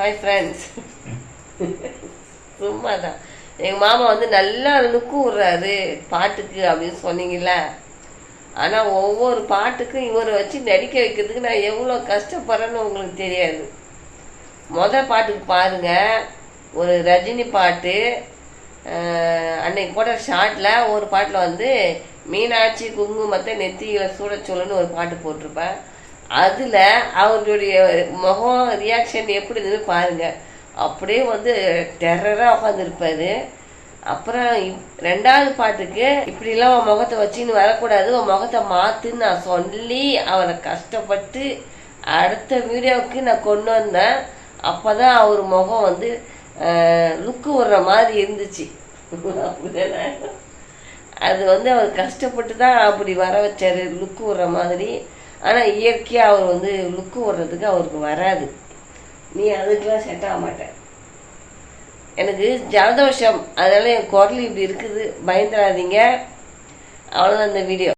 Hi friends சும்மா தான் எங்கள் மாமா வந்து நல்லா இருந்து விட்றாரு. பாட்டுக்கு அப்படின்னு சொன்னீங்கள ஆனால் ஒவ்வொரு பாட்டுக்கும் இவரை வச்சு நடிக்க வைக்கிறதுக்கு நான் எவ்வளோ கஷ்டப்படுறேன்னு உங்களுக்கு தெரியாது. மொதல் பாட்டுக்கு பாருங்கள் ஒரு ரஜினி பாட்டு. அன்னைக்கு போட்ட ஷார்ட்டில் ஒரு பாட்டில் வந்து மீனாட்சி குங்குமத்தை நெத்தியில் சூட சொல்லுன்னு ஒரு பாட்டு போட்டிருப்பேன். அதில் அவருடைய முகம் ரியாக்ஷன் எப்படி இருந்தது பாருங்கள் அப்படியே வந்து டெரராக உட்காந்துருப்பாரு அப்புறம் இப்- ரெண்டாவது பாட்டுக்கு இப்படிலாம் உன் முகத்தை வச்சுன்னு வரக்கூடாது. உன் முகத்தை மாற்றுன்னு நான் சொல்லி அவரை கஷ்டப்பட்டு அடுத்த வீடியோவுக்கு நான் கொண்டு வந்தேன். அப்போ தான் அவர் முகம் வந்து லுக்கு விடுற மாதிரி இருந்துச்சு. அப்படிதானே? அது வந்து அவர் கஷ்டப்பட்டு தான் அப்படி வர வச்சாரு. லுக்கு விடுற மாதிரி. ஆனால் இயற்கையாக அவர் வந்து லுக்கு விடுறதுக்கு அவருக்கு வராது. நீ அதுக்கெல்லாம் செட் ஆக மாட்டேன். எனக்கு ஜலதோஷம் அதனால என் குரல் இப்படி இருக்குது. பயந்துடாதீங்க. அவ்வளோதான் இந்த வீடியோ